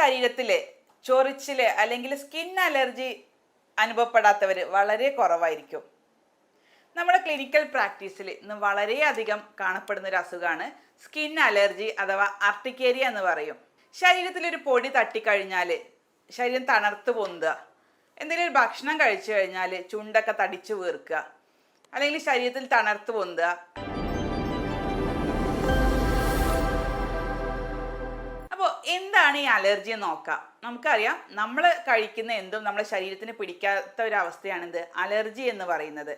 ശരീരത്തിൽ ചൊറിച്ചിൽ അല്ലെങ്കിൽ സ്കിൻ അലർജി അനുഭവപ്പെടാത്തവർ വളരെ കുറവായിരിക്കും. നമ്മുടെ ക്ലിനിക്കൽ പ്രാക്ടീസിൽ ഇന്ന് വളരെയധികം കാണപ്പെടുന്ന ഒരു അസുഖമാണ് സ്കിൻ അലർജി അഥവാ ആർട്ടിക്കേരിയ എന്ന് പറയും. ശരീരത്തിലൊരു പൊടി തട്ടിക്കഴിഞ്ഞാൽ ശരീരം തണർത്ത് പൊന്തുക. എന്തെങ്കിലും ഒരു ഭക്ഷണം കഴിച്ചു കഴിഞ്ഞാൽ ചുണ്ടൊക്കെ തടിച്ചു വീർക്കുക. അല്ലെങ്കിൽ ശരീരത്തിൽ തണർത്ത് പൊന്തുക. എന്താണ് ഈ അലർജി എന്ന് നോക്കാം. നമുക്കറിയാം നമ്മൾ കഴിക്കുന്ന എന്തും നമ്മുടെ ശരീരത്തിന് പിടിക്കാത്ത ഒരു എന്ത് അലർജി എന്ന് പറയുന്നത്.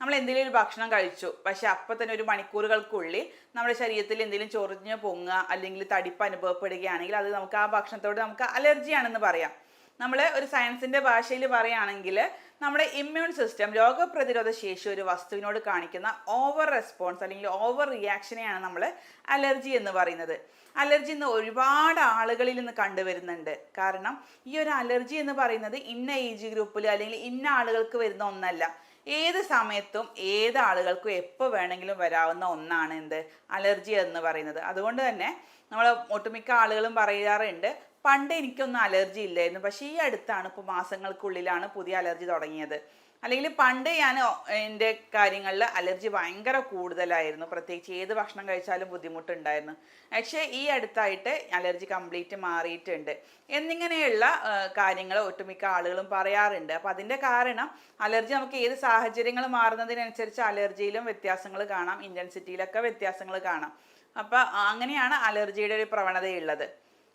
നമ്മൾ എന്തെങ്കിലും ഒരു ഭക്ഷണം കഴിച്ചു. പക്ഷെ അപ്പം തന്നെ ഒരു മണിക്കൂറുകൾക്കുള്ളിൽ നമ്മുടെ ശരീരത്തിൽ എന്തെങ്കിലും ചൊറിഞ്ഞ് പൊങ്ങുക അല്ലെങ്കിൽ തടിപ്പ് അനുഭവപ്പെടുകയാണെങ്കിൽ അത് നമുക്ക് ആ ഭക്ഷണത്തോട് നമുക്ക് അലർജിയാണെന്ന് പറയാം. നമ്മൾ ഒരു സയൻസിന്റെ ഭാഷയിൽ പറയുകയാണെങ്കിൽ നമ്മുടെ ഇമ്മ്യൂൺ സിസ്റ്റം രോഗപ്രതിരോധ ശേഷി ഒരു വസ്തുവിനോട് കാണിക്കുന്ന ഓവർ റെസ്പോൺസ് അല്ലെങ്കിൽ ഓവർ റിയാക്ഷനെയാണ് നമ്മൾ അലർജി എന്ന് പറയുന്നത്. അലർജി ഇന്ന് ഒരുപാട് ആളുകളിൽ നിന്ന് കണ്ടുവരുന്നുണ്ട്. കാരണം ഈ ഒരു അലർജി എന്ന് പറയുന്നത് ഇന്ന ഏജ് ഗ്രൂപ്പിൽ അല്ലെങ്കിൽ ഇന്ന ആളുകൾക്ക് വരുന്ന ഒന്നല്ല. ഏത് സമയത്തും ഏത് ആളുകൾക്കും എപ്പോൾ വേണമെങ്കിലും വരാവുന്ന ഒന്നാണ് എന്ത്? അലർജി എന്ന് പറയുന്നത്. അതുകൊണ്ട് തന്നെ നമ്മൾ ഒട്ടുമിക്ക ആളുകളും പറയാറുണ്ട്. പണ്ട് എനിക്കൊന്നും അലർജി ഇല്ലായിരുന്നു. പക്ഷേ ഈ അടുത്താണ് ഇപ്പോൾ മാസങ്ങൾക്കുള്ളിലാണ് പുതിയ അലർജി തുടങ്ങിയത്. അല്ലെങ്കിൽ പണ്ട് ഞാൻ എന്റെ കാര്യങ്ങളിൽ അലർജി ഭയങ്കര കൂടുതലായിരുന്നു. പ്രത്യേകിച്ച് ഏത് ഭക്ഷണം കഴിച്ചാലും ബുദ്ധിമുട്ടുണ്ടായിരുന്നു. പക്ഷേ ഈ അടുത്തായിട്ട് അലർജി കംപ്ലീറ്റ് മാറിയിട്ടുണ്ട്. എന്നിങ്ങനെയുള്ള കാര്യങ്ങൾ ഒട്ടുമിക്ക ആളുകളും പറയാറുണ്ട്. അപ്പോൾ അതിന്റെ കാരണം അലർജി നമുക്ക് ഏത് സാഹചര്യങ്ങൾ മാറുന്നതിനനുസരിച്ച് അലർജിയിലും വ്യത്യാസങ്ങൾ കാണാം. ഇന്റൻസിറ്റിയിലൊക്കെ വ്യത്യാസങ്ങൾ കാണാം. അപ്പോൾ അങ്ങനെയാണ് അലർജിയുടെ ഒരു പ്രവണതയുള്ളത്.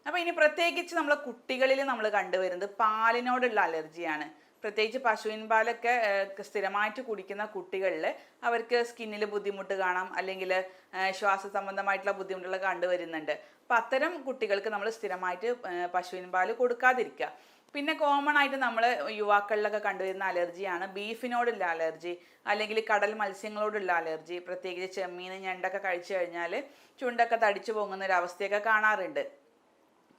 അപ്പോൾ ഇനി പ്രത്യേകിച്ച് നമ്മൾ കുട്ടികളിൽ നമ്മൾ കണ്ടുവരുന്നത് പാലിനോടുള്ള അലർജിയാണ്. പ്രത്യേകിച്ച് പശുവിൻ പാലൊക്കെ സ്ഥിരമായിട്ട് കുടിക്കുന്ന കുട്ടികളിൽ അവർക്ക് സ്കിന്നിൽ ബുദ്ധിമുട്ട് കാണാം അല്ലെങ്കിൽ ശ്വാസ സംബന്ധമായിട്ടുള്ള ബുദ്ധിമുട്ടുകൾ കണ്ടുവരുന്നുണ്ട് അപ്പം അത്തരം കുട്ടികൾക്ക് നമ്മൾ സ്ഥിരമായിട്ട് പശുവിൻ പാൽ കൊടുക്കാതിരിക്കുക പിന്നെ കോമൺ ആയിട്ട് നമ്മൾ യുവാക്കളിലൊക്കെ കണ്ടുവരുന്ന അലർജിയാണ് ബീഫിനോടുള്ള അലർജി അല്ലെങ്കിൽ കടൽ മത്സ്യങ്ങളോടുള്ള അലർജി പ്രത്യേകിച്ച് ചെമ്മീൻ ഞണ്ടൊക്കെ കഴിച്ചു കഴിഞ്ഞാൽ ചുണ്ടൊക്കെ തടിച്ചു പോകുന്ന ഒരു അവസ്ഥയൊക്കെ കാണാറുണ്ട്.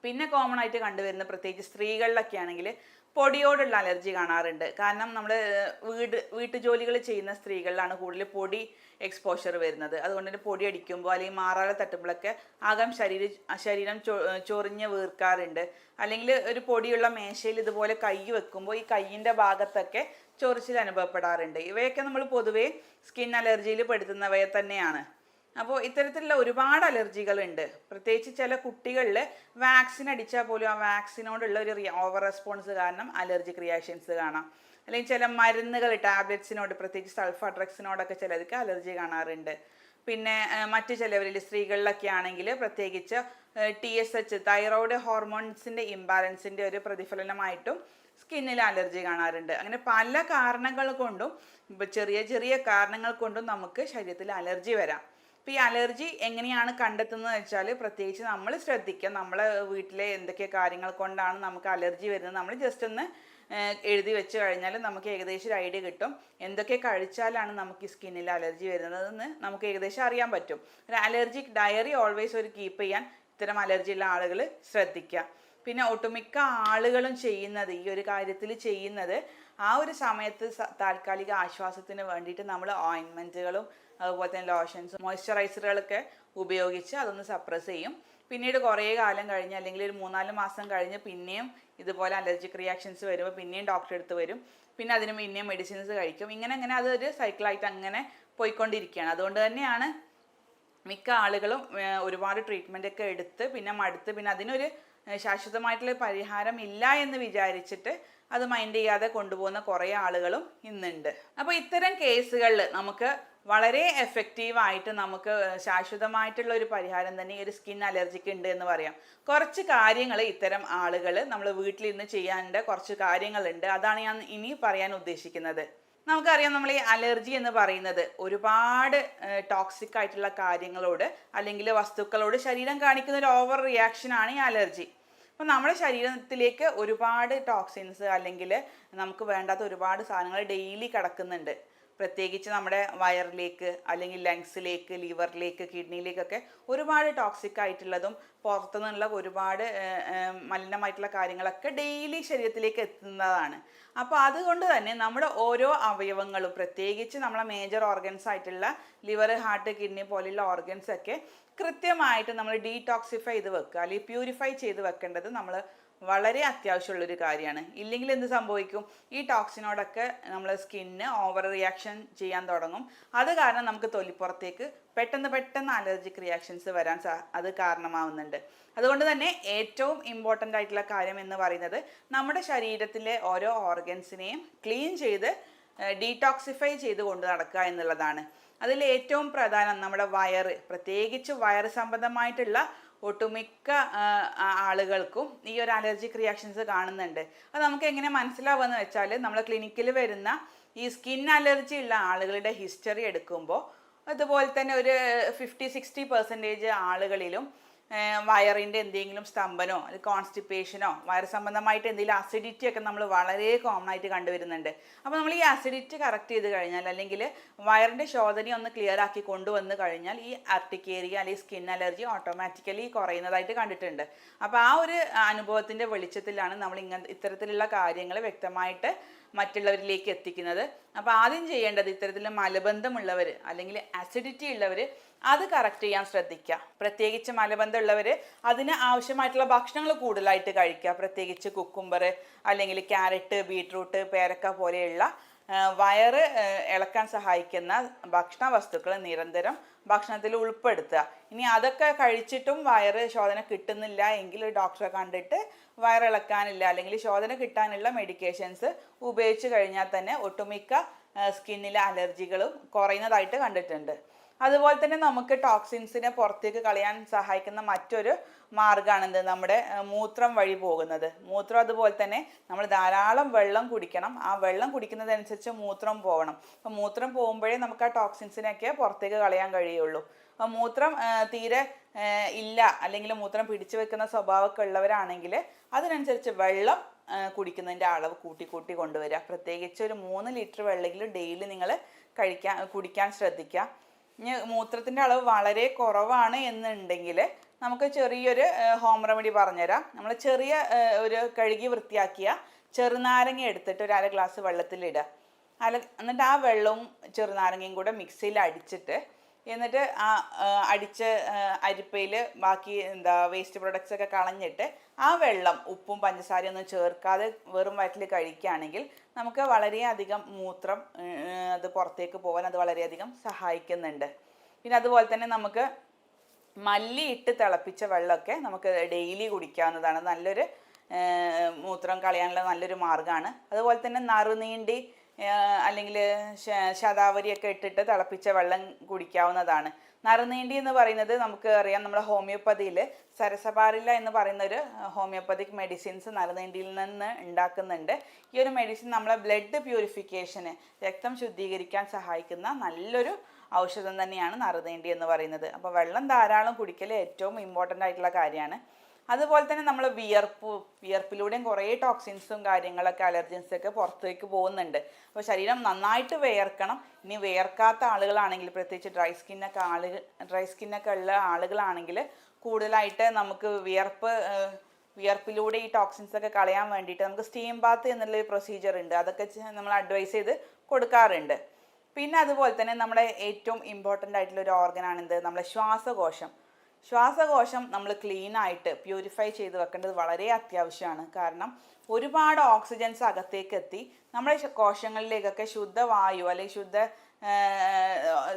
പിന്നെ കോമൺ ആയിട്ട് കണ്ടുവരുന്ന പ്രത്യേകിച്ച് സ്ത്രീകളിലൊക്കെ ആണെങ്കിൽ പൊടിയോടുള്ള അലർജി കാണാറുണ്ട്. കാരണം നമ്മൾ വീട് വീട്ടുജോലികൾ ചെയ്യുന്ന സ്ത്രീകളിലാണ് കൂടുതൽ പൊടി എക്സ്പോഷർ വരുന്നത്. അതുകൊണ്ട് തന്നെ പൊടി അടിക്കുമ്പോൾ അല്ലെങ്കിൽ മാറാല തട്ടുമ്പോഴൊക്കെ ആകാം ശരീരം ശരീരം ചൊറിഞ്ഞ് വീർക്കാറുണ്ട്. അല്ലെങ്കിൽ ഒരു പൊടിയുള്ള മേശയിൽ ഇതുപോലെ കൈ വെക്കുമ്പോൾ ഈ കൈയിന്റെ ഭാഗത്തൊക്കെ ചൊറിച്ചിൽ അനുഭവപ്പെടാറുണ്ട്. ഇവയൊക്കെ നമ്മൾ പൊതുവേ സ്കിൻ അലർജിയിൽ പെടുത്തുന്നവയെ തന്നെയാണ്. അപ്പോൾ ഇത്തരത്തിലുള്ള ഒരുപാട് അലർജികളുണ്ട്. പ്രത്യേകിച്ച് ചില കുട്ടികളിൽ വാക്സിൻ അടിച്ചാൽ പോലും ആ വാക്സിനോടുള്ള ഒരു ഓവർ റെസ്പോൺസ് കാരണം അലർജിക് റിയാക്ഷൻസ് കാണാം. അല്ലെങ്കിൽ ചില മരുന്നുകൾ ടാബ്ലറ്റ്സിനോട് പ്രത്യേകിച്ച് സൾഫർ ഡ്രഗ്സിനോടൊക്കെ ചിലർക്ക് അലർജി കാണാറുണ്ട്. പിന്നെ മറ്റു ചിലവരിൽ സ്ത്രീകളിലൊക്കെ ആണെങ്കിൽ പ്രത്യേകിച്ച് ടി എസ് എച്ച് തൈറോയ്ഡ് ഹോർമോൺസിന്റെ ഇംബാലൻസിന്റെ ഒരു പ്രതിഫലനമായിട്ടും സ്കിന്നിൽ അലർജി കാണാറുണ്ട്. അങ്ങനെ പല കാരണങ്ങൾ കൊണ്ടും ചെറിയ ചെറിയ കാരണങ്ങൾ കൊണ്ടും നമുക്ക് ശരീരത്തിൽ അലർജി വരാം. അപ്പോൾ ഈ അലർജി എങ്ങനെയാണ് കണ്ടെത്തുന്നത് എന്ന് വെച്ചാൽ പ്രത്യേകിച്ച് നമ്മൾ ശ്രദ്ധിക്കുക. നമ്മളെ വീട്ടിലെ എന്തൊക്കെ കാര്യങ്ങൾ കൊണ്ടാണ് നമുക്ക് അലർജി വരുന്നത് നമ്മൾ ജസ്റ്റ് ഒന്ന് എഴുതി വെച്ച് കഴിഞ്ഞാൽ നമുക്ക് ഏകദേശം ഒരു ഐഡിയ കിട്ടും. എന്തൊക്കെ കഴിച്ചാലാണ് നമുക്ക് ഈ സ്കിന്നിൽ അലർജി വരുന്നതെന്ന് നമുക്ക് ഏകദേശം അറിയാൻ പറ്റും. ഒരു അലർജിക് ഡയറി ഓൾവേസ് ഒരു കീപ്പ് ചെയ്യാൻ ഇത്തരം അലർജി ഉള്ള ആളുകൾ ശ്രദ്ധിക്കുക. പിന്നെ ഒട്ടുമിക്ക ആളുകളും ചെയ്യുന്നത് ഈ ഒരു കാര്യത്തിൽ ചെയ്യുന്നത് ആ ഒരു സമയത്ത് താൽക്കാലിക ആശ്വാസത്തിന് വേണ്ടിയിട്ട് നമ്മൾ ഓയിൻമെന്റുകളും അതുപോലെ തന്നെ ലോഷൻസ് മോയ്സ്ചറൈസറുകളൊക്കെ ഉപയോഗിച്ച് അതൊന്ന് സപ്രസ് ചെയ്യും. പിന്നീട് കുറേ കാലം കഴിഞ്ഞ് അല്ലെങ്കിൽ ഒരു മൂന്നാൽ മാസം കഴിഞ്ഞ് പിന്നെയും ഇതുപോലെ അലർജിക് റിയാക്ഷൻസ് വരുമ്പോൾ പിന്നെയും ഡോക്ടറെ അടുത്ത് വരും. പിന്നെ അതിന് പിന്നെയും മെഡിസിൻസ് കഴിക്കും. ഇങ്ങനെ അങ്ങനെ അതൊരു സൈക്കിളായിട്ട് അങ്ങനെ പോയിക്കൊണ്ടിരിക്കുകയാണ്. അതുകൊണ്ട് തന്നെയാണ് മിക്ക ആളുകളും ഒരുപാട് ട്രീറ്റ്മെന്റ് ഒക്കെ എടുത്ത് പിന്നെ മടുത്ത് പിന്നെ അതിനൊരു ശാശ്വതമായിട്ടുള്ള പരിഹാരം ഇല്ല എന്ന് വിചാരിച്ചിട്ട് അത് മൈൻഡ് ചെയ്യാതെ കൊണ്ടുപോകുന്ന കുറേ ആളുകളും ഇന്നുണ്ട്. അപ്പോൾ ഇത്തരം കേസുകളിൽ നമുക്ക് വളരെ എഫക്റ്റീവായിട്ട് നമുക്ക് ശാശ്വതമായിട്ടുള്ള ഒരു പരിഹാരം തന്നെ ഈ ഒരു സ്കിൻ അലർജിക്ക് ഉണ്ട് എന്ന് പറയാം. കുറച്ച് കാര്യങ്ങൾ ഇത്തരം ആളുകൾ നമ്മൾ വീട്ടിലിരുന്ന് ചെയ്യാനുണ്ട് കുറച്ച് കാര്യങ്ങളുണ്ട്. അതാണ് ഞാൻ ഇനി പറയാൻ ഉദ്ദേശിക്കുന്നത്. നമുക്കറിയാം നമ്മൾ ഈ അലർജി എന്ന് പറയുന്നത് ഒരുപാട് ടോക്സിക് ആയിട്ടുള്ള കാര്യങ്ങളോട് അല്ലെങ്കിൽ വസ്തുക്കളോട് ശരീരം കാണിക്കുന്ന ഒരു ഓവർ റിയാക്ഷനാണ് ഈ അലർജി അപ്പം നമ്മുടെ ശരീരത്തിലേക്ക് ഒരുപാട് ടോക്സിൻസ് അല്ലെങ്കിൽ നമുക്ക് വേണ്ടാത്ത ഒരുപാട് സാധനങ്ങൾ ഡെയിലി കിടക്കുന്നുണ്ട്. പ്രത്യേകിച്ച് നമ്മുടെ വയറിലേക്ക് അല്ലെങ്കിൽ ലങ്സിലേക്ക് ലിവറിലേക്ക് കിഡ്നിയിലേക്കൊക്കെ ഒരുപാട് ടോക്സിക് ആയിട്ടുള്ളതും പുറത്തു നിന്നുള്ള ഒരുപാട് മലിനമായിട്ടുള്ള കാര്യങ്ങളൊക്കെ ഡെയിലി ശരീരത്തിലേക്ക് എത്തുന്നതാണ്. അപ്പോൾ അതുകൊണ്ട് തന്നെ നമ്മുടെ ഓരോ അവയവങ്ങളും പ്രത്യേകിച്ച് നമ്മളെ മേജർ ഓർഗൻസ് ആയിട്ടുള്ള ലിവർ ഹാർട്ട് കിഡ്നി പോലെയുള്ള ഓർഗൻസ് ഒക്കെ കൃത്യമായിട്ട് നമ്മൾ ഡീടോക്സിഫൈ ചെയ്ത് വെക്കുക. അല്ലെങ്കിൽ പ്യൂരിഫൈ ചെയ്ത് വെക്കേണ്ടത് നമ്മൾ വളരെ അത്യാവശ്യമുള്ളൊരു കാര്യമാണ്. ഇല്ലെങ്കിൽ എന്ത് സംഭവിക്കും? ഈ ടോക്സിനോടൊക്കെ നമ്മൾ സ്കിന്നിന് ഓവർ റിയാക്ഷൻ ചെയ്യാൻ തുടങ്ങും. അത് കാരണം നമുക്ക് തൊലിപ്പുറത്തേക്ക് പെട്ടെന്ന് പെട്ടെന്ന് അലർജിക് റിയാക്ഷൻസ് വരാൻ സാ അത് കാരണമാവുന്നുണ്ട്. അതുകൊണ്ട് തന്നെ ഏറ്റവും ഇമ്പോർട്ടന്റ് ആയിട്ടുള്ള കാര്യം എന്ന് പറയുന്നത് നമ്മുടെ ശരീരത്തിലെ ഓരോ ഓർഗൻസിനെയും ക്ലീൻ ചെയ്ത് ഡീടോക്സിഫൈ ചെയ്ത് കൊണ്ട് നടക്കുക എന്നുള്ളതാണ്. അതിൽ ഏറ്റവും പ്രധാനം നമ്മുടെ വയറ് പ്രത്യേകിച്ച് വയറ് സംബന്ധമായിട്ടുള്ള ഒട്ടുമിക്ക ആളുകൾക്കും ഈ ഒരു അലർജിക് റിയാക്ഷൻസ് കാണുന്നുണ്ട്. അത് നമുക്ക് എങ്ങനെ മനസ്സിലാവുമെന്ന് വെച്ചാൽ നമ്മൾ ക്ലിനിക്കിൽ വരുന്ന ഈ സ്കിൻ അലർജി ഉള്ള ആളുകളുടെ ഹിസ്റ്ററി എടുക്കുമ്പോൾ അതുപോലെ തന്നെ ഒരു ഫിഫ്റ്റി സിക്സ്റ്റി പെർസെന്റേജ് ആളുകളിലും വയറിന്റെ എന്തെങ്കിലും സ്തംഭനോ അല്ലെങ്കിൽ കോൺസ്റ്റിപ്പേഷനോ വയർ സംബന്ധമായിട്ട് എന്തെങ്കിലും അസിഡിറ്റി ഒക്കെ നമ്മൾ വളരെ കോമൺ ആയിട്ട് കണ്ടുവരുന്നുണ്ട്. അപ്പോൾ നമ്മൾ ഈ അസിഡിറ്റി കറക്റ്റ് ചെയ്ത് കഴിഞ്ഞാൽ അല്ലെങ്കിൽ വയറിന്റെ ശോധന ഒന്ന് ക്ലിയർ ആക്കി കൊണ്ടുവന്ന് കഴിഞ്ഞാൽ ഈ അർട്ടിക്കേരിയ അല്ലെങ്കിൽ സ്കിൻ അലർജി ഓട്ടോമാറ്റിക്കലി കുറയുന്നതായിട്ട് കണ്ടിട്ടുണ്ട്. അപ്പോൾ ആ ഒരു അനുഭവത്തിന്റെ വെളിച്ചത്തിലാണ് നമ്മൾ ഇങ്ങനെ ഇത്തരത്തിലുള്ള കാര്യങ്ങൾ വ്യക്തമായിട്ട് മറ്റുള്ളവരിലേക്ക് എത്തിക്കുന്നത്. അപ്പോൾ ആദ്യം ചെയ്യേണ്ടത് ഇത്തരത്തിൽ മലബന്ധമുള്ളവർ അല്ലെങ്കിൽ അസിഡിറ്റി ഉള്ളവർ അത് കറക്റ്റ് ചെയ്യാൻ ശ്രദ്ധിക്കുക. പ്രത്യേകിച്ച് മലബന്ധമുള്ളവർ അതിന് ആവശ്യമായിട്ടുള്ള ഭക്ഷണങ്ങൾ കൂടുതലായിട്ട് കഴിക്കുക. പ്രത്യേകിച്ച് കുക്കുംബർ അല്ലെങ്കിൽ ക്യാരറ്റ് ബീട്രൂട്ട് പേരക്ക പോലെയുള്ള വയറ് ഇളക്കാൻ സഹായിക്കുന്ന ഭക്ഷണ വസ്തുക്കൾ നിരന്തരം ഭക്ഷണത്തിൽ ഉൾപ്പെടുത്തുക. ഇനി അതൊക്കെ കഴിച്ചിട്ടും വയറ് ശോധന കിട്ടുന്നില്ല എങ്കിൽ ഡോക്ടറെ കണ്ടിട്ട് വയറിളക്കാനില്ല അല്ലെങ്കിൽ ശോധന കിട്ടാനുള്ള മെഡിക്കേഷൻസ് ഉപയോഗിച്ച് കഴിഞ്ഞാൽ തന്നെ ഒട്ടുമിക്ക സ്കിന്നിലെ അലർജികളും കുറയുന്നതായിട്ട് കണ്ടിട്ടുണ്ട്. അതുപോലെ തന്നെ നമുക്ക് ടോക്സിൻസിനെ പുറത്തേക്ക് കളയാൻ സഹായിക്കുന്ന മറ്റൊരു മാർഗമാണിത് നമ്മുടെ മൂത്രം വഴി പോകുന്നത്. മൂത്രം അതുപോലെ തന്നെ നമ്മൾ ധാരാളം വെള്ളം കുടിക്കണം. ആ വെള്ളം കുടിക്കുന്നതനുസരിച്ച് മൂത്രം പോകണം. അപ്പം മൂത്രം പോകുമ്പോഴേ നമുക്ക് ആ ടോക്സിൻസിനെയൊക്കെ പുറത്തേക്ക് കളയാൻ കഴിയുള്ളൂ. അപ്പം മൂത്രം തീരെ ഇല്ല അല്ലെങ്കിൽ മൂത്രം പിടിച്ചു വെക്കുന്ന സ്വഭാവമൊക്കെ ഉള്ളവരാണെങ്കിൽ അതിനനുസരിച്ച് വെള്ളം കുടിക്കുന്നതിന്റെ അളവ് കൂട്ടി കൂട്ടി കൊണ്ടുവരിക. പ്രത്യേകിച്ച് ഒരു മൂന്ന് ലിറ്റർ വെള്ളമെങ്കിലും ഡെയിലി നിങ്ങൾ കഴിക്കാൻ കുടിക്കാൻ ശ്രദ്ധിക്കുക. മൂത്രത്തിന്റെ അളവ് വളരെ കുറവാണ് എന്നുണ്ടെങ്കിൽ നമുക്ക് ചെറിയൊരു ഹോം റെമഡി പറഞ്ഞുതരാം. നമ്മൾ ചെറിയ ഒരു കഴുകി വൃത്തിയാക്കിയ ചെറുനാരങ്ങ എടുത്തിട്ട് ഒരു അര ഗ്ലാസ് വെള്ളത്തിലിടുക അല എന്നിട്ട് ആ വെള്ളവും ചെറുനാരങ്ങയും കൂടെ മിക്സിയിൽ അടിച്ചിട്ട് എന്നിട്ട് ആ അടിച്ച അരിപ്പയിൽ ബാക്കി എന്താ വേസ്റ്റ് പ്രൊഡക്ട്സ് ഒക്കെ കളഞ്ഞിട്ട് ആ വെള്ളം ഉപ്പും പഞ്ചസാരയും ഒന്നും ചേർക്കാതെ വെറും വയറ്റിൽ കഴിക്കുകയാണെങ്കിൽ നമുക്ക് വളരെയധികം മൂത്രം അത് പുറത്തേക്ക് പോകാൻ അത് വളരെയധികം സഹായിക്കുന്നുണ്ട്. പിന്നെ അതുപോലെ തന്നെ നമുക്ക് മല്ലി ഇട്ട് തിളപ്പിച്ച വെള്ളമൊക്കെ നമുക്ക് ഡെയിലി കുടിക്കാവുന്നതാണ്. നല്ലൊരു മൂത്രം കളയാനുള്ള നല്ലൊരു മാർഗമാണ്. അതുപോലെ തന്നെ നറുനീണ്ടി അല്ലെങ്കിൽ ശതാവരിയൊക്കെ ഇട്ടിട്ട് തിളപ്പിച്ച വെള്ളം കുടിക്കാവുന്നതാണ്. നറുനീണ്ടി എന്ന് പറയുന്നത് നമുക്ക് അറിയാം നമ്മുടെ ഹോമിയോപ്പതിയിൽ സരസപാറില്ല എന്ന് പറയുന്ന ഒരു ഹോമിയോപ്പതിക് മെഡിസിൻസ് നറുനീണ്ടിയിൽ നിന്ന് ഉണ്ടാക്കുന്നുണ്ട്. ഈ ഒരു മെഡിസിൻ നമ്മളെ ബ്ലഡ് പ്യൂരിഫിക്കേഷന് രക്തം ശുദ്ധീകരിക്കാൻ സഹായിക്കുന്ന നല്ലൊരു ഔഷധം തന്നെയാണ് നറുനീണ്ടി എന്ന് പറയുന്നത്. അപ്പോൾ വെള്ളം ധാരാളം കുടിക്കൽ ഏറ്റവും ഇമ്പോർട്ടന്റ് ആയിട്ടുള്ള കാര്യമാണ്. അതുപോലെ തന്നെ നമ്മൾ വിയർപ്പ് വിയർപ്പിലൂടെയും കുറേ ടോക്സിൻസും കാര്യങ്ങളൊക്കെ അലർജൻസൊക്കെ പുറത്തേക്ക് പോകുന്നുണ്ട്. അപ്പോൾ ശരീരം നന്നായിട്ട് വിയർക്കണം. ഇനി വിയർക്കാത്ത ആളുകളാണെങ്കിൽ പ്രത്യേകിച്ച് ഡ്രൈ സ്കിന്നൊക്കെ ആളുകൾ ഡ്രൈ സ്കിന്നൊക്കെ ഉള്ള ആളുകളാണെങ്കിൽ കൂടുതലായിട്ട് നമുക്ക് വിയർപ്പ് വിയർപ്പിലൂടെ ഈ ടോക്സിൻസ് ഒക്കെ കളയാൻ വേണ്ടിയിട്ട് നമുക്ക് സ്റ്റീം ബാത്ത് എന്നുള്ളൊരു പ്രൊസീജിയർ ഉണ്ട്. അതൊക്കെ നമ്മൾ അഡ്വൈസ് ചെയ്ത് കൊടുക്കാറുണ്ട്. പിന്നെ അതുപോലെ തന്നെ നമ്മുടെ ഏറ്റവും ഇമ്പോർട്ടന്റ് ആയിട്ടുള്ള ഒരു ഓർഗനാണിത് നമ്മുടെ ശ്വാസകോശം. ശ്വാസകോശം നമ്മൾ ക്ലീൻ ആയിട്ട് പ്യൂരിഫൈ ചെയ്ത് വെക്കേണ്ടത് വളരെ അത്യാവശ്യമാണ്. കാരണം ഒരുപാട് ഓക്സിജൻസ് അകത്തേക്ക് എത്തി നമ്മുടെ കോശങ്ങളിലേക്കൊക്കെ ശുദ്ധവായു അല്ലെങ്കിൽ ശുദ്ധ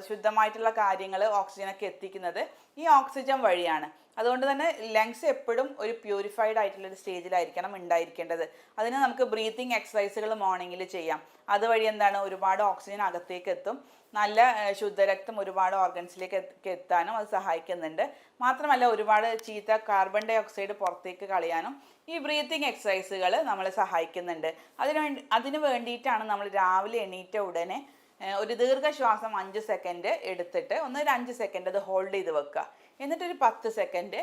ശുദ്ധമായിട്ടുള്ള കാര്യങ്ങൾ ഓക്സിജനൊക്കെ എത്തിക്കുന്നത് ഈ ഓക്സിജൻ വഴിയാണ്. അതുകൊണ്ട് തന്നെ ലങ്സ് എപ്പോഴും ഒരു പ്യൂരിഫൈഡ് ആയിട്ടുള്ള ഒരു സ്റ്റേജിലായിരിക്കണം ഉണ്ടായിരിക്കേണ്ടത്. അതിന് നമുക്ക് ബ്രീത്തിങ് എക്സസൈസുകൾ മോർണിംഗിൽ ചെയ്യാം. അതുവഴി എന്താണ്? ഒരുപാട് ഓക്സിജൻ അകത്തേക്ക് എത്തും. നല്ല ശുദ്ധരക്തം ഒരുപാട് ഓർഗൻസിലേക്ക് എത്ത് എത്താനും അത് സഹായിക്കുന്നുണ്ട്. മാത്രമല്ല ഒരുപാട് ചീത്ത കാർബൺ ഡൈ ഓക്സൈഡ് പുറത്തേക്ക് കളയാനും ഈ ബ്രീത്തിങ് എക്സസൈസുകൾ നമ്മളെ സഹായിക്കുന്നുണ്ട്. അതിന് വേണ്ടി അതിന് വേണ്ടിയിട്ടാണ് നമ്മൾ രാവിലെ എണീറ്റ ഉടനെ ഒരു ദീർഘശ്വാസം അഞ്ച് സെക്കൻഡ് എടുത്തിട്ട് ഒന്ന് ഒരു അഞ്ച് സെക്കൻഡ് അത് ഹോൾഡ് ചെയ്ത് വെക്കുക. എന്നിട്ടൊരു പത്ത് സെക്കൻഡ്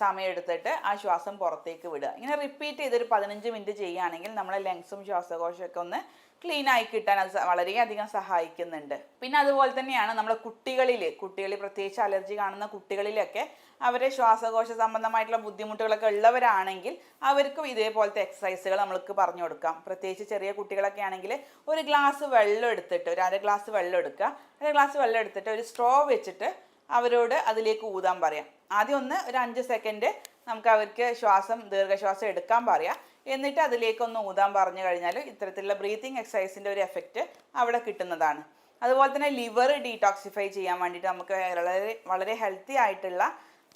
സമയം എടുത്തിട്ട് ആ ശ്വാസം പുറത്തേക്ക് വിടുക. ഇങ്ങനെ റിപ്പീറ്റ് ചെയ്തൊരു പതിനഞ്ച് മിനിറ്റ് ചെയ്യുകയാണെങ്കിൽ നമ്മളെ ലങ്സും ശ്വാസകോശമൊക്കെ ഒന്ന് ക്ലീൻ ആയി കിട്ടാൻ അത് വളരെയധികം സഹായിക്കുന്നുണ്ട്. പിന്നെ അതുപോലെ തന്നെയാണ് നമ്മളെ കുട്ടികളിൽ കുട്ടികളിൽ പ്രത്യേകിച്ച് അലർജി കാണുന്ന കുട്ടികളിലൊക്കെ അവരെ ശ്വാസകോശ സംബന്ധമായിട്ടുള്ള ബുദ്ധിമുട്ടുകളൊക്കെ ഉള്ളവരാണെങ്കിൽ അവർക്കും ഇതേപോലത്തെ എക്സസൈസുകൾ നമ്മൾക്ക് പറഞ്ഞു കൊടുക്കാം. പ്രത്യേകിച്ച് ചെറിയ കുട്ടികളൊക്കെ ആണെങ്കിൽ ഒരു ഗ്ലാസ് വെള്ളം എടുത്തിട്ട് ഒരു അര ഗ്ലാസ് വെള്ളം എടുക്കുക. അര ഗ്ലാസ് വെള്ളം എടുത്തിട്ട് ഒരു സ്ട്രോ വെച്ചിട്ട് അവരോട് അതിലേക്ക് ഊതാൻ പറയാം. ആദ്യം ഒന്ന് ഒരു അഞ്ച് സെക്കൻഡ് നമുക്ക് അവർക്ക് ശ്വാസം ദീർഘശ്വാസം എടുക്കാൻ പറയാം. എന്നിട്ട് അതിലേക്കൊന്ന് ഊതാൻ പറഞ്ഞു കഴിഞ്ഞാൽ ഇത്തരത്തിലുള്ള ബ്രീത്തിങ് എക്സസൈസിന്റെ ഒരു എഫക്റ്റ് അവിടെ കിട്ടുന്നതാണ്. അതുപോലെ തന്നെ ലിവർ ഡീടോക്സിഫൈ ചെയ്യാൻ വേണ്ടിയിട്ട് നമുക്ക് വളരെ വളരെ ഹെൽത്തി ആയിട്ടുള്ള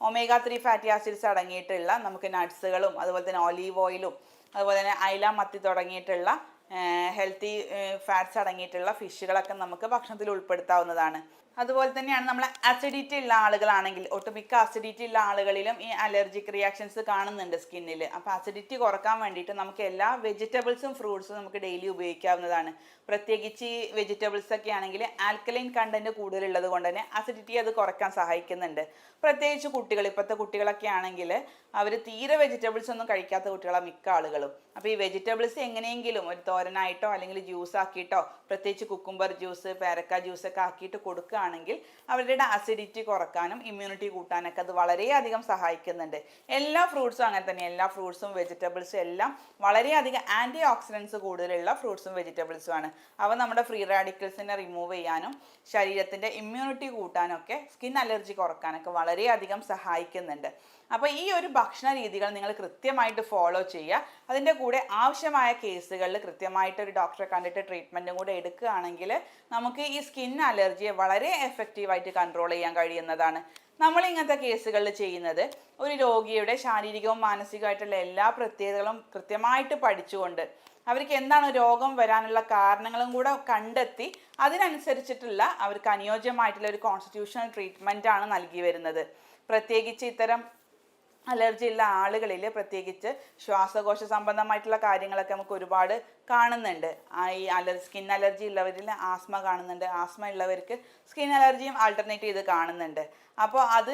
ഒമേഗ ത്രീ ഫാറ്റി ആസിഡ്സ് അടങ്ങിയിട്ടുള്ള നമുക്ക് നട്ട്സുകളും അതുപോലെ തന്നെ ഒലീവ് ഓയിലും അതുപോലെ തന്നെ അയില മത്തി തുടങ്ങിയിട്ടുള്ള ഹെൽത്തി ഫാറ്റ്സ് അടങ്ങിയിട്ടുള്ള ഫിഷുകളൊക്കെ നമുക്ക് ഭക്ഷണത്തിൽ ഉൾപ്പെടുത്താവുന്നതാണ്. അതുപോലെ തന്നെയാണ് നമ്മൾ അസിഡിറ്റി ഉള്ള ആളുകളാണെങ്കിൽ ഒട്ടുമിക്ക അസിഡിറ്റി ഉള്ള ആളുകളിലും ഈ അലർജിക് റിയാക്ഷൻസ് കാണുന്നുണ്ട് സ്കിന്നിൽ അപ്പോൾ അസിഡിറ്റി കുറയ്ക്കാൻ വേണ്ടിയിട്ട് നമുക്ക് എല്ലാ വെജിറ്റബിൾസും ഫ്രൂട്ട്സും നമുക്ക് ഡെയിലി ഉപയോഗിക്കാവുന്നതാണ്. പ്രത്യേകിച്ച് ഈ വെജിറ്റബിൾസ് ഒക്കെ ആണെങ്കിൽ ആൽക്കലൈൻ കണ്ടന്റ് കൂടുതലുള്ളത് കൊണ്ട് തന്നെ അസിഡിറ്റി അത് കുറയ്ക്കാൻ സഹായിക്കുന്നുണ്ട്. പ്രത്യേകിച്ച് കുട്ടികൾ ഇപ്പോഴത്തെ കുട്ടികളൊക്കെ ആണെങ്കിൽ അവർ തീരെ വെജിറ്റബിൾസ് ഒന്നും കഴിക്കാത്ത കുട്ടികളാണ് മിക്ക ആളുകളും. അപ്പോൾ ഈ വെജിറ്റബിൾസ് എങ്ങനെയെങ്കിലും ഒരു തോരനായിട്ടോ അല്ലെങ്കിൽ ജ്യൂസ് ആക്കിയിട്ടോ പ്രത്യേകിച്ച് കുക്കുംബർ ജ്യൂസ് പേരക്ക ജ്യൂസ് ഒക്കെ ആക്കിയിട്ട് കൊടുക്കുകയാണെങ്കിൽ അവരുടെ അസിഡിറ്റി കുറക്കാനും ഇമ്മ്യൂണിറ്റി കൂട്ടാനൊക്കെ അത് വളരെയധികം സഹായിക്കുന്നുണ്ട്. എല്ലാ ഫ്രൂട്ട്സും അങ്ങനെ തന്നെ. എല്ലാ ഫ്രൂട്ട്സും വെജിറ്റബിൾസും എല്ലാം വളരെയധികം ആന്റി ഓക്സിഡൻസ് കൂടുതലുള്ള ഫ്രൂട്ട്സും വെജിറ്റബിൾസും ആണ്. അവ നമ്മുടെ ഫ്രീ റാഡിക്കൽസിനെ റിമൂവ് ചെയ്യാനും ശരീരത്തിന്റെ ഇമ്മ്യൂണിറ്റി കൂട്ടാനൊക്കെ സ്കിൻ അലർജി കുറക്കാനൊക്കെ വളരെയധികം സഹായിക്കുന്നുണ്ട്. അപ്പോൾ ഈ ഒരു ഭക്ഷണ രീതികൾ നിങ്ങൾ കൃത്യമായിട്ട് ഫോളോ ചെയ്യുക. അതിന്റെ കൂടെ ആവശ്യമായ കേസുകളിൽ കൃത്യമായിട്ട് ഒരു ഡോക്ടറെ കണ്ടിട്ട് ട്രീറ്റ്മെന്റും കൂടെ എടുക്കുകയാണെങ്കിൽ നമുക്ക് ഈ സ്കിൻ അലർജിയെ വളരെ എഫക്റ്റീവായിട്ട് കൺട്രോൾ ചെയ്യാൻ കഴിയുന്നതാണ്. നമ്മൾ ഇങ്ങനത്തെ കേസുകളിൽ ചെയ്യുന്നത് ഒരു രോഗിയുടെ ശാരീരികവും മാനസികമായിട്ടുള്ള എല്ലാ പ്രത്യേകതകളും കൃത്യമായിട്ട് പഠിച്ചുകൊണ്ട് അവർക്ക് എന്താണ് രോഗം വരാനുള്ള കാരണങ്ങളും കൂടെ കണ്ടെത്തി അതിനനുസരിച്ചിട്ടുള്ള അവർക്ക് അനുയോജ്യമായിട്ടുള്ള ഒരു കോൺസ്റ്റിറ്റ്യൂഷണൽ ട്രീറ്റ്മെന്റ് ആണ് നൽകി വരുന്നത്. പ്രത്യേകിച്ച് ഇത്തരം അലർജി ഉള്ള ആളുകളിൽ പ്രത്യേകിച്ച് ശ്വാസകോശ സംബന്ധമായിട്ടുള്ള കാര്യങ്ങളൊക്കെ നമുക്ക് ഒരുപാട് കാണുന്നുണ്ട്. ഈ അലർ സ്കിൻ അലർജി ഉള്ളവരിൽ ആസ്മ കാണുന്നുണ്ട്. ആസ്മ ഉള്ളവർക്ക് സ്കിൻ അലർജിയും ആൾട്ടർനേറ്റ് ചെയ്ത് കാണുന്നുണ്ട്. അപ്പോൾ അത്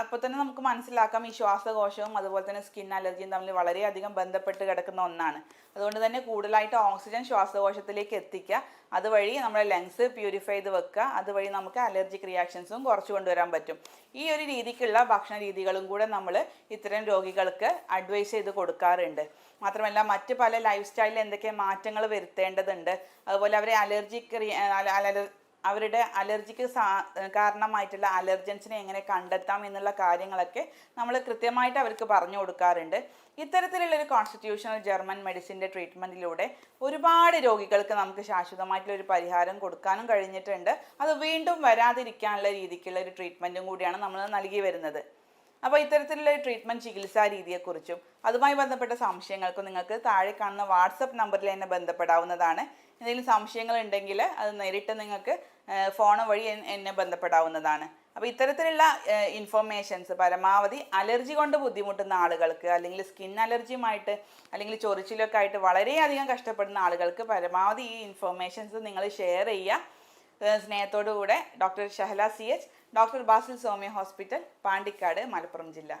അപ്പോൾ തന്നെ നമുക്ക് മനസ്സിലാക്കാം ഈ ശ്വാസകോശവും അതുപോലെ തന്നെ സ്കിൻ അലർജിയും തമ്മിൽ വളരെയധികം ബന്ധപ്പെട്ട് കിടക്കുന്ന ഒന്നാണ്. അതുകൊണ്ട് തന്നെ കൂടുതലായിട്ട് ഓക്സിജൻ ശ്വാസകോശത്തിലേക്ക് എത്തിക്കുക. അതുവഴി നമ്മുടെ ലങ്സ് പ്യൂരിഫൈ ചെയ്ത് വെക്കുക. അതുവഴി നമുക്ക് അലർജിക് റിയാക്ഷൻസും കുറച്ച് കൊണ്ടുവരാൻ പറ്റും. ഈ ഒരു രീതിക്കുള്ള ഭക്ഷണ രീതികളും കൂടെ നമ്മൾ ഇത്തരം രോഗികൾക്ക് അഡ്വൈസ് ചെയ്ത് കൊടുക്കാറുണ്ട്. മാത്രമല്ല മറ്റ് പല ലൈഫ് സ്റ്റൈലിൽ എന്തൊക്കെ മാറ്റങ്ങൾ വരുത്തേണ്ടതുണ്ട്. അതുപോലെ അവരെ അലർജിക്ക് അലർ അവരുടെ അലർജിക്ക് കാരണമായിട്ടുള്ള അലർജൻസിനെ എങ്ങനെ കണ്ടെത്താം എന്നുള്ള കാര്യങ്ങളൊക്കെ നമ്മൾ കൃത്യമായിട്ട് അവർക്ക് പറഞ്ഞു കൊടുക്കാറുണ്ട്. ഇത്തരത്തിലുള്ള ഒരു കോൺസ്റ്റിറ്റ്യൂഷണൽ ജർമ്മൻ മെഡിസിന്റെ ട്രീറ്റ്മെന്റിലൂടെ ഒരുപാട് രോഗികൾക്ക് നമുക്ക് ശാശ്വതമായിട്ടുള്ള ഒരു പരിഹാരം കൊടുക്കാനും കഴിഞ്ഞിട്ടുണ്ട്. അത് വീണ്ടും വരാതിരിക്കാനുള്ള രീതിക്കുള്ള ഒരു ട്രീറ്റ്മെന്റും കൂടിയാണ് നമ്മൾ നൽകി വരുന്നത്. അപ്പോൾ ഇത്തരത്തിലുള്ള ട്രീറ്റ്മെന്റ് ചികിത്സാ രീതിയെക്കുറിച്ചും അതുമായി ബന്ധപ്പെട്ട സംശയങ്ങൾക്കും നിങ്ങൾക്ക് താഴെ കാണുന്ന വാട്സപ്പ് നമ്പറിൽ എന്നെ ബന്ധപ്പെടാവുന്നതാണ്. എന്തെങ്കിലും സംശയങ്ങൾ ഉണ്ടെങ്കിൽ അത് നേരിട്ട് നിങ്ങൾക്ക് ഫോൺ വഴി എന്നെ ബന്ധപ്പെടാവുന്നതാണ്. അപ്പോൾ ഇത്തരത്തിലുള്ള ഇൻഫർമേഷൻസ് പരമാവധി അലർജി കൊണ്ട് ബുദ്ധിമുട്ടുന്ന ആളുകൾക്ക് അല്ലെങ്കിൽ സ്കിൻ അലർജിയുമായിട്ട് അല്ലെങ്കിൽ ചൊറിച്ചിലൊക്കെ ആയിട്ട് വളരെയധികം കഷ്ടപ്പെടുന്ന ആളുകൾക്ക് പരമാവധി ഈ ഇൻഫർമേഷൻസ് നിങ്ങൾ ഷെയർ ചെയ്യുക. സ്നേഹത്തോടു കൂടെ doctor Shahala C H doctor Basil Soumya hospital Pandikkad Malappuram ജില്ല.